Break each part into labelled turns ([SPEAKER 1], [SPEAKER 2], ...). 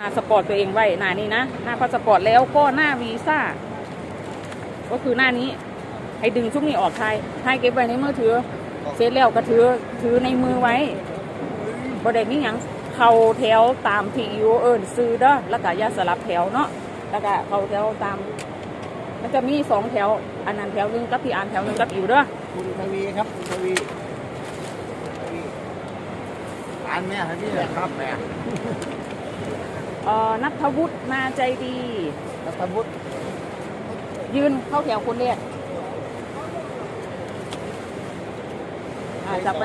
[SPEAKER 1] หน้าสปอร์ตตัวเองไว้หน้านี้นะหน้าพาสปอร์ตแล้วก็หน้าวีซ่าก็คือหน้านี้ให้ดึงชุกนี้ออกไทยไทยเก็บไว้ในมือถือเสร็จแล้วก็ถือถือในมือไว้บ่ได้มีหยังเข้าแถวตามที่อยู่เอิ้นซื้อเด้อแล้วก็ยาสลับแถวเนาะแล้วก็เข้าแถวตาม มันจะมีสองแถวอันนั้นแถวหนึงกับพี่อ่านแถวหนึงกับอยู่เด้อ
[SPEAKER 2] คุณทวีครับคุณทวีทวีอ่านแม่ครับพี่ครับแม่
[SPEAKER 1] เอ่อนัทวุฒิมาใจดี
[SPEAKER 2] รัฐบุตร
[SPEAKER 1] ยืนเข้าแถวคนแรกอ่าจับไป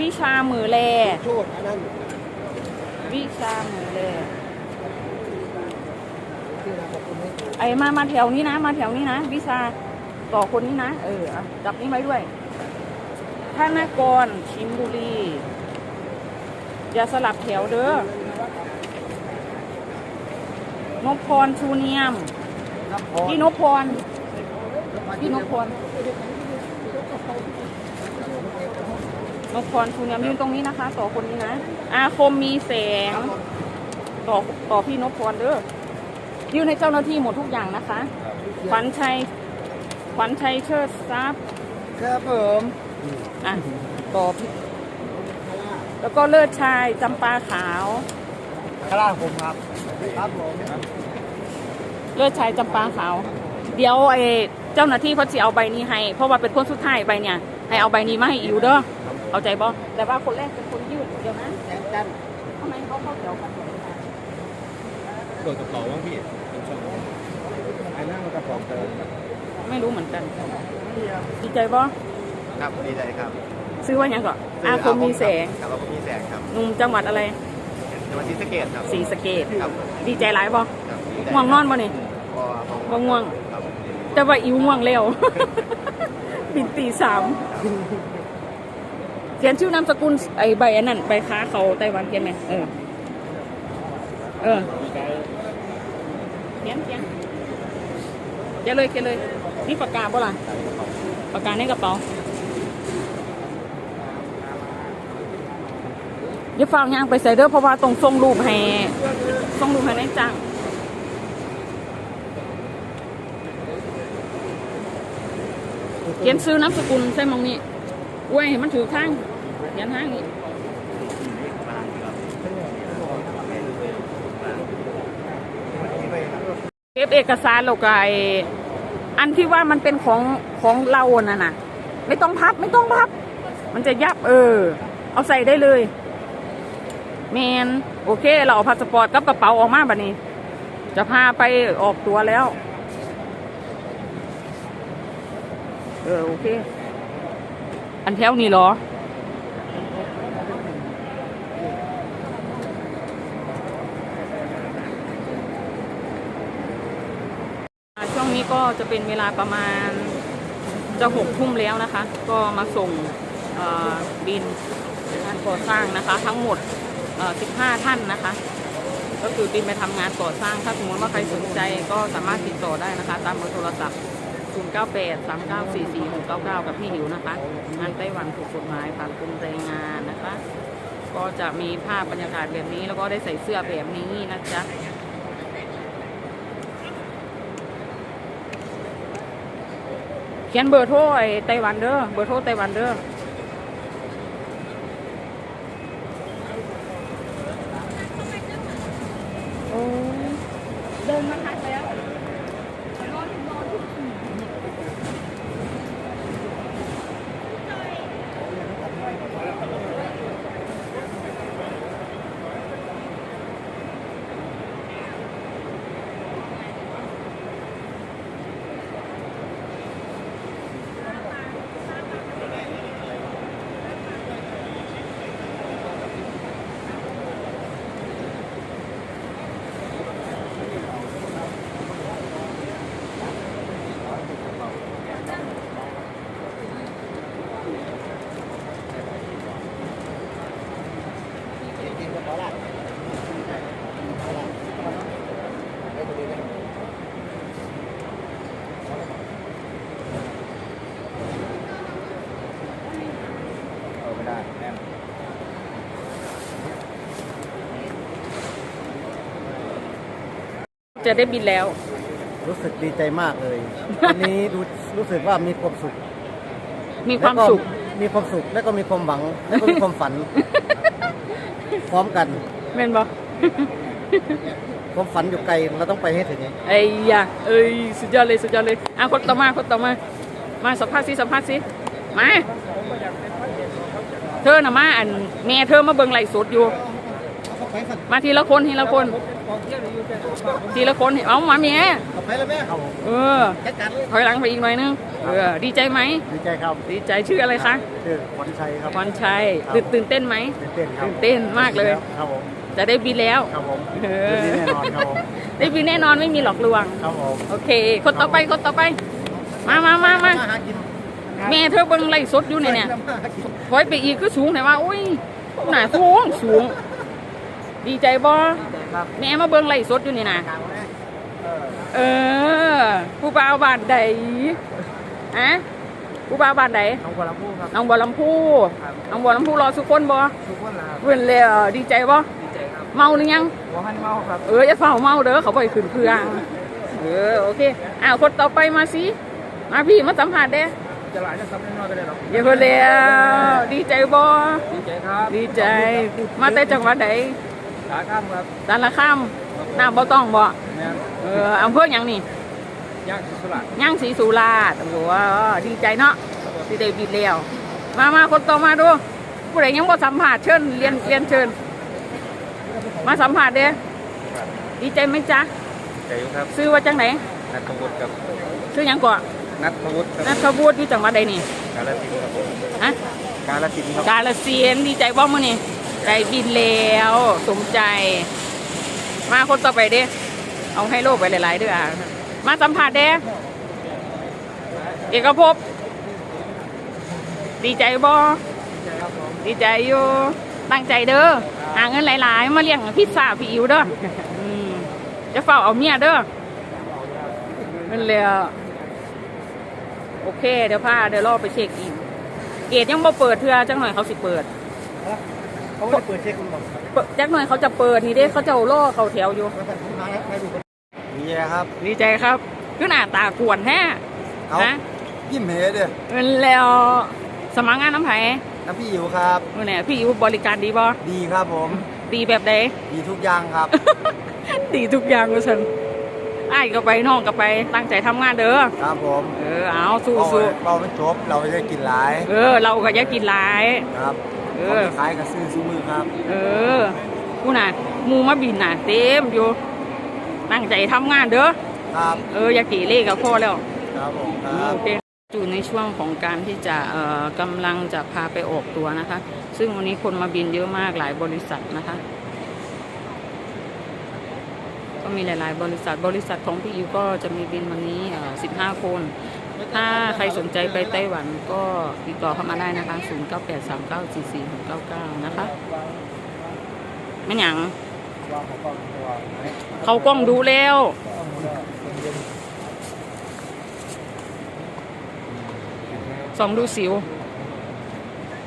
[SPEAKER 1] วิชามือแล
[SPEAKER 2] โชดอันนั้น
[SPEAKER 1] วิชามือแล
[SPEAKER 2] ที่นามสกุลให้ถูก
[SPEAKER 1] ไอ้มามาแถวนี้นะ มาแถวนี้นะ วิชา ต่อคนนี้นะ เอออะจับนี้ไว้ด้วยธนากรชิมบุรี อย่าสลับแถวเด้อนพพรชูเนียม
[SPEAKER 2] น้ำพร
[SPEAKER 1] พี่นพพร พี่นพพรนพพรชูเนียมยืนตรงนี้นะคะ ต่อคนนี้นะ อาคมมีแสง ต่อต่อพี่นพพรเด้อยื่นให้เจ้าหน้าที่หมดทุกอย่างนะคะขวัญชัย ขวัญชัยเชิดทรัพย์
[SPEAKER 2] ครับผม
[SPEAKER 1] อะต่อพี่แล้วก็เลิศชายจำปาขาว
[SPEAKER 2] ข้างล่างผมครับ ครับผม
[SPEAKER 1] เลิศชายจำปาขาว เดี๋ยวไอ้เจ้าหน้าที่เขาจะเอาใบนี้ให้ เพราะว่าเป็นคนสุดท้ายใบเนี่ย ให้เอาใบนี้มาให้อิวเด้อเอาใจบ่แต่ว่าคนแรกเป็นคนยื่นเดี๋ยวนะ
[SPEAKER 2] แสงจันทร์
[SPEAKER 1] ทำไมเขาเข้าแถวกันหมดเลยคะ
[SPEAKER 3] โดดกระเป๋าบ้างพี่ผมชอบไอ้นั่งกระเป๋าเติม
[SPEAKER 1] ไม่รู้เหมือนกัน ดีใจบ่
[SPEAKER 3] ครับดีใจครับ
[SPEAKER 1] ซื้อว่าหยังก่อนอาคมมีแสง
[SPEAKER 3] ครับอาคมมีแสงครับ
[SPEAKER 1] หนุ่มจังหวัดอะไร
[SPEAKER 3] จังหวัดศรีสะเกษครับ
[SPEAKER 1] ศรีสะเกด
[SPEAKER 3] ครับ
[SPEAKER 1] ดีใจหลายบ่
[SPEAKER 3] ครับดีใจ
[SPEAKER 1] ง่วงนอนบ่นี่
[SPEAKER 3] ก็
[SPEAKER 1] บ่ง่วง
[SPEAKER 3] ครับ
[SPEAKER 1] แต่ว่าอิวง่วงเร็วปิดตีสามเขียนชื่อนามสกุลไอ้ใบอันนั้นใบค้าเขาไต้หวันเขียนไหมเออเออเขียนเขียนเขียนเลยเขียนเลย นี่ปากกาบ่ล่ะปากกาในกระเป๋าอย่าฟังยางไปใส่เด้อเพราะว่าต้องส่งรูปให้ส่งรูปให้นายจ้างเขียนซื้อนามสกุลใช่มองนี้ไว้ให้มันถือข้างเขียนข้างนี้เก็บเอกสารแล้วก็ไอ อันที่ว่ามันเป็นของของเราน่ะน่ะไม่ต้องพับไม่ต้องพับ มันจะยับเออ เอาใส่ได้เลยแมนโอเค เราเอาพาสปอร์ตกับกระเป๋าออกมาบัดนี้ จะพาไปออกตัวแล้ว เออโอเค อันแถวนี้เหรอ อ่าช่วงนี้ ก็จะเป็นเวลาประมาณจะหกทุ่มแล้วนะคะ ก็มาส่งบินงานก่อสร้างนะคะ ทั้งหมด 15 ท่านนะคะ ก็คือบินไปทำงานก่อสร้าง ถ้าสมมติว่าใครสนใจก็สามารถติดต่อได้นะคะ ตามเบอร์โทรศัพท์ 098 3944 699 กับพี่หิวนะคะ งานไต้หวันถูกกฎหมายผ่านกรมแรงงานนะคะ ก็จะมีภาพบรรยากาศแบบนี้แล้วก็ได้ใส่เสื้อแบบนี้นะจ๊ะ เขียนเบอร์โทรไอ้ไต้หวันเด้อเบอร์โทรไต้หวันเด้อโอ้ เดินมาทัก จะได้บินแล้ว
[SPEAKER 2] รู้สึกดีใจมากเลย วันนี้รู้รู้สึกว่ามีความสุข
[SPEAKER 1] มีความสุข
[SPEAKER 2] แล้วก็มีความสุข แล้วก็มีความหวัง แล้วก็มีความฝัน พร้อมกัน
[SPEAKER 1] แม่นบ่
[SPEAKER 2] ความฝันอยู่ไกล เราต้องไปให้ถึง
[SPEAKER 1] ไอ้ยะเอ้ยสุดยอดเลยสุดยอดเลยอะคนต่อมาคนต่อมา มาสัมภาษณ์สิสัมภาษณ์สิมา เธอน่ะมาอันแม่เธอมาเบิ่งไลฟ์สดอยู่ มาทีละคนทีละคน ทีละคนเอามาเมีย
[SPEAKER 2] เอาไปแล้วแม่ครับผม
[SPEAKER 1] เออ
[SPEAKER 2] แค่กัน
[SPEAKER 1] ถอยหลังไปอีกหน่อยนึงเออดีใจไหม
[SPEAKER 2] ดีใจครับ
[SPEAKER 1] ดีใจชื่ออะไรคะ
[SPEAKER 2] ชื่อขวัญชัยครับ
[SPEAKER 1] พรชัยตื่นตื่นเต้นไหม
[SPEAKER 2] ตื่นเต้นครับ
[SPEAKER 1] ตื่นเต้นมากเลย
[SPEAKER 2] ครับผม
[SPEAKER 1] จะได้บินแล้ว
[SPEAKER 2] ครับผม
[SPEAKER 1] เออ
[SPEAKER 2] คืนนี้แน่นอนครับผม
[SPEAKER 1] ได้บินแน่นอนไม่มีหลอกลวง
[SPEAKER 2] ครับผม
[SPEAKER 1] โอเค คนต่อไปคนต่อไป มามามามา
[SPEAKER 2] หากิน
[SPEAKER 1] แม่เธอเบิ่งไล่สดอยู่เนี่ยเนี่ย
[SPEAKER 2] มาหากิน
[SPEAKER 1] ถอยไปอีกก็สูงแต่ว่าอุ้ยหนาสูงสูง ดีใจบ่
[SPEAKER 2] ครับ
[SPEAKER 1] แม่มาเบิ่งไล่สดอยู่นี่นะ
[SPEAKER 2] เออ
[SPEAKER 1] เออผู้บ่าวบ้านใดอะผู้บ่าวบ้านใด
[SPEAKER 2] น้องบัวลำพูครับ
[SPEAKER 1] น้องบัวลำพู
[SPEAKER 2] ครับ
[SPEAKER 1] น้องบัวลำพูรอสุกคนบ่
[SPEAKER 2] ทุกคนละครับ
[SPEAKER 1] เพิ่นแล้วดีใจบ่
[SPEAKER 2] ดีใจครับ
[SPEAKER 1] เมาหรือยัง
[SPEAKER 2] บัวฮันเมาครับ
[SPEAKER 1] เอออย่าเฝ้าเมาเด้อเขาบ่ให้ขึ้นเครื่องเออโอเคอ้าวคนต่อไปมาสิมาพี่มาสัมภาษณ์เด้
[SPEAKER 2] จะหลายจะซับน้อยก็ได้หรอก
[SPEAKER 1] เดี๋ยวเพิ่นแล้วดีใจบ่
[SPEAKER 2] ดีใจครับ
[SPEAKER 1] ดีใจ มาแต่จังหวัดใด
[SPEAKER 2] ขาข้ามครับ
[SPEAKER 1] สารคามน้ำบ่ต้องบ่
[SPEAKER 2] แม่น
[SPEAKER 1] เอออำเภอหยังนี่
[SPEAKER 2] ย่างสุราษฎร์
[SPEAKER 1] ย่างศรีสุราษฎร์โอ้โหดีใจเนาะที่ได้บินแล้วมามาคนต่อมาดูผู้ใดยังบ่สัมภาษณ์เชิญเรียนเรียนเชิญ มาสัมภาษณ์เด้ดีใจไหมจ๊ะ
[SPEAKER 2] ใจครับ
[SPEAKER 1] ซื้อว่าจังไหน
[SPEAKER 2] นัทวุฒิครับ
[SPEAKER 1] ซื้อหยังก่อน
[SPEAKER 2] นัทวุฒิครับ
[SPEAKER 1] นัทบูรอยู่จังหวัดใดนี่
[SPEAKER 2] กาลสินธุ์ครับผม
[SPEAKER 1] ฮะ
[SPEAKER 2] กาลสินธุ์ครับ
[SPEAKER 1] กาลสินธุ์ดีใจบ่มื้อนี่ ได้บินแล้ว สมใจ มาคนต่อไปเด้ เอาให้โลกไปหลายๆเด้ออะ มาสัมภาษณ์เด้ เอกภพ ดีใจบ่ดีใจอยู่ ตั้งใจเด้อ หาเงินหลายๆ มาเลี้ยงพิซซ่าพี่อิวเด้อจะเฝ้าเอาเมียเด้อนั่นแหละโอเค เดี๋ยวพาเดี๋ยวรอไปเช็คอีก เกตยังบ่เปิดเทือจังหน่อยเขาสิเปิด
[SPEAKER 2] เขาไม่ได้เปิดเช็คคุณบอก
[SPEAKER 1] เปิดจักหน่อยเขาจะเปิดนี่เด้เขาจะเอาล่อเขาแถวอยู่
[SPEAKER 2] ดีครับ
[SPEAKER 1] ดีใจครับคือหน้าตากวนแท้
[SPEAKER 2] เอา
[SPEAKER 1] นะ
[SPEAKER 2] ยิ้มเหเด้อ
[SPEAKER 1] เงินแล้วสมัครงานน้ำไผ่
[SPEAKER 2] น้ำพี่อยู่ครับ
[SPEAKER 1] มื่อเนี่ยพี่อิวบริการดีบ่
[SPEAKER 2] ดีครับผม
[SPEAKER 1] ดีแบบใด
[SPEAKER 2] ดีทุกอย่างครับ
[SPEAKER 1] ดีทุกอย่างว่าฉันอ้ายก็ไปน้องก็ไปตั้งใจทำงานเด้อ
[SPEAKER 2] ครับผม
[SPEAKER 1] เออเอาสู้
[SPEAKER 2] เบา
[SPEAKER 1] สู้
[SPEAKER 2] เบาไม่จบเราไม่ได้กินหลาย
[SPEAKER 1] เออ เราก็อย่ากินหลาย
[SPEAKER 2] ครับ
[SPEAKER 1] เอ
[SPEAKER 2] ขอ
[SPEAKER 1] อ
[SPEAKER 2] งที่ขายกับซื้อซุ้มือครับ
[SPEAKER 1] เออกูน่ะหมูมาบินน่ะเต็มอยู่ตั้งใจทำงานเด้อ
[SPEAKER 2] ครับ
[SPEAKER 1] เอออย่าเกี่เล่กับพ่อแล้ว
[SPEAKER 2] ครับผมครับ
[SPEAKER 1] โอเคอยู่ในช่วงของการที่จะเอ่อกำลังจะพาไปออกตัวนะคะ ซึ่งวันนี้คนมาบินเยอะมากหลายบริษัทนะคะ ก็มีหลาย ๆ บริษัทบริษัทของพี่อิวก็จะมีบินวันนี้เอ่อ15 คน ถ้าใครสนใจไปไต้หวันก็ติดต่อเข้ามาได้นะคะ 0983944699 นะคะไม่หยังเขากล้องดูแล้วส่องดูสิว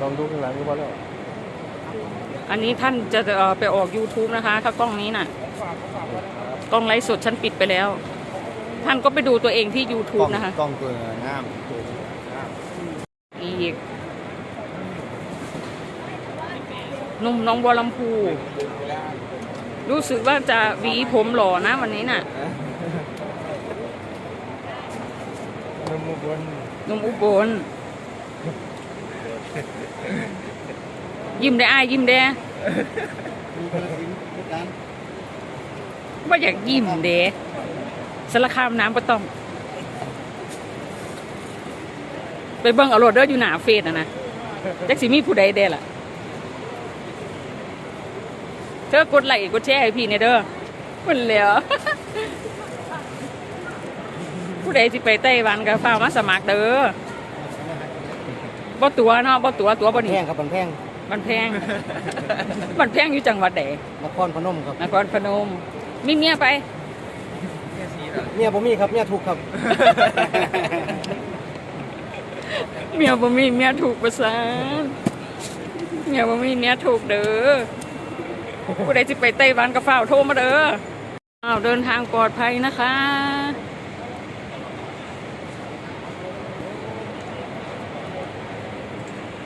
[SPEAKER 2] ลองดูข้างหลังก็พอแล้ว
[SPEAKER 1] อันนี้ท่านจะเอ่อไปออก YouTube นะคะ ถ้ากล้องนี้น่ะ กล้องไลฟ์สดฉันปิดไปแล้ว ท่านก็ไปดูตัวเองที่ YouTube นะคะ
[SPEAKER 2] กล้องตัวงามตัวงาม
[SPEAKER 1] อีกหนุ่มน้องบัวลำพู รู้สึกว่าจะหวีผมหล่อนะวันนี้น่ะ
[SPEAKER 2] นุ่มบน
[SPEAKER 1] หนุ่มอุบล ยิ้มได้อ้ายยิ้มได้
[SPEAKER 2] มีกระสินทุกการ
[SPEAKER 1] ว่าอยากยิ้มเด้ สารคามน้ำก็ต้อง ไปเบิ่งเอาโรดเดอร์อยู่หนาเฟสนะนะจักสิมีผู้ใดเด้ล่ะ เธอกดไลค์กดแชร์ให้พี่เนี่ยเด้อมันแหล้ว ผู้ใดสิไปไต้หวันก็ฟ้าวมาสมัครเด้อบ่ตัวเนาะบ่ตัวตัวบ่
[SPEAKER 2] แพ
[SPEAKER 1] นี่
[SPEAKER 2] งครับมันแพง
[SPEAKER 1] มันแพง มันแพงอยู่จังหวัดใด
[SPEAKER 2] นครพนมครับ
[SPEAKER 1] นครพนมมีเมียไป
[SPEAKER 2] เนี่ยผมมีครับเนี่ยถูกครับ
[SPEAKER 1] เมียบ่มีเมียถูกประสานเนี่ยว่มีเนี้ยถูกเด้อผู้ใดจะไปไต้หวันก็เฝ้าโทรมาเด้ออ้าวเดินทางปลอดภัยนะคะ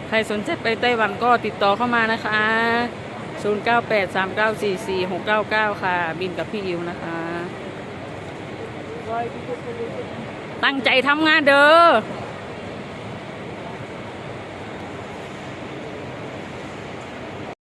[SPEAKER 1] ใครสนใจไปไต้หวันก็ติดต่อเข้ามานะคะ 0983944699 ค่ะ บินกับพี่อิวนะคะ ตั้งใจทำงานเด้อ